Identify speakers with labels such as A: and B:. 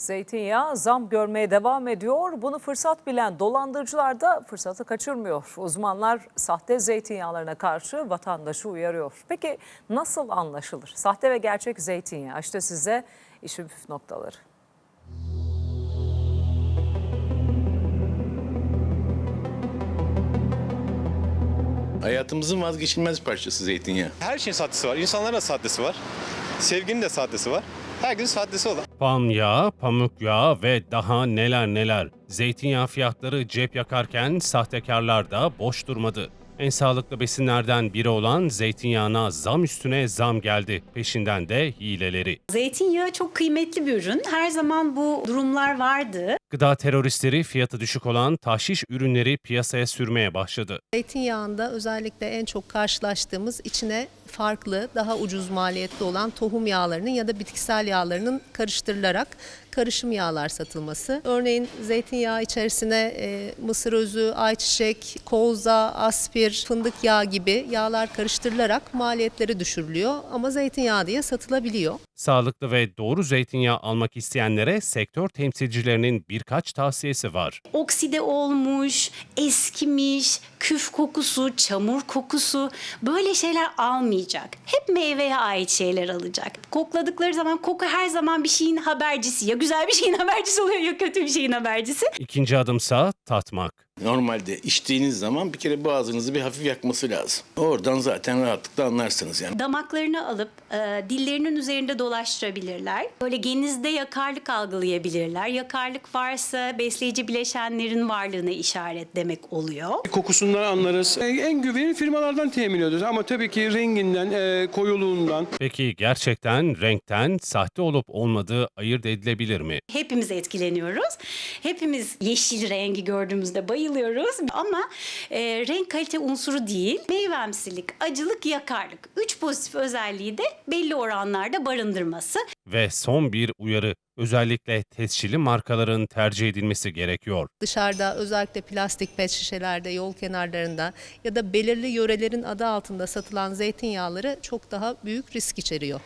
A: Zeytinyağı zam görmeye devam ediyor. Bunu fırsat bilen dolandırıcılar da fırsatı kaçırmıyor. Uzmanlar sahte zeytinyağlarına karşı vatandaşı uyarıyor. Peki nasıl anlaşılır? Sahte ve gerçek zeytinyağı. İşte size işin püf noktaları.
B: Hayatımızın vazgeçilmez parçası zeytinyağı.
C: Her şeyin sahtesi var. İnsanların da sahtesi var. Sevginin de sahtesi var. Herkesin sahtesi olan.
D: Palm yağı, pamuk yağı ve daha neler neler. Zeytinyağı fiyatları cep yakarken sahtekarlar da boş durmadı. En sağlıklı besinlerden biri olan zeytinyağına zam üstüne zam geldi. Peşinden de hileleri.
E: Zeytinyağı çok kıymetli bir ürün. Her zaman bu durumlar vardı.
D: Gıda teröristleri fiyatı düşük olan tahşiş ürünleri piyasaya sürmeye başladı.
F: Zeytinyağında özellikle en çok karşılaştığımız içine farklı, daha ucuz maliyetli olan tohum yağlarının ya da bitkisel yağlarının karıştırılarak karışım yağlar satılması. Örneğin zeytinyağı içerisine e, mısır özü, ayçiçek, kolza, aspir, fındık yağı gibi yağlar karıştırılarak maliyetleri düşürülüyor ama zeytinyağı diye satılabiliyor.
D: Sağlıklı ve doğru zeytinyağı almak isteyenlere sektör temsilcilerinin birkaç tavsiyesi var.
E: Okside olmuş, eskimiş, küf kokusu, çamur kokusu böyle şeyler almayacak. Hep meyveye ait şeyler alacak. Kokladıkları zaman koku her zaman bir şeyin habercisi. Ya güzel bir şeyin habercisi oluyor ya kötü bir şeyin habercisi.
D: İkinci adımsa tatmak.
B: Normalde içtiğiniz zaman bir kere boğazınızı bir hafif yakması lazım. Oradan zaten rahatlıkla anlarsınız yani.
E: Damaklarını alıp e, dillerinin üzerinde dolaştırabilirler. Böyle genizde yakarlık algılayabilirler. Yakarlık varsa besleyici bileşenlerin varlığına işaret demek oluyor.
G: Kokusundan anlarız. E, En güvenilir firmalardan temin ediyoruz ama tabii ki renginden, e, koyuluğundan.
D: Peki gerçekten renkten sahte olup olmadığı ayırt edilebilir mi?
E: Hepimiz etkileniyoruz. Hepimiz yeşil rengi gördüğümüzde bayılıyoruz. Ama e, renk kalite unsuru değil, meyvemsilik, acılık, yakarlık. Üç pozitif özelliği de belli oranlarda barındırması.
D: Ve son bir uyarı. Özellikle tescilli markaların tercih edilmesi gerekiyor.
F: Dışarıda özellikle plastik pet şişelerde, yol kenarlarında ya da belirli yörelerin adı altında satılan zeytinyağları çok daha büyük risk içeriyor.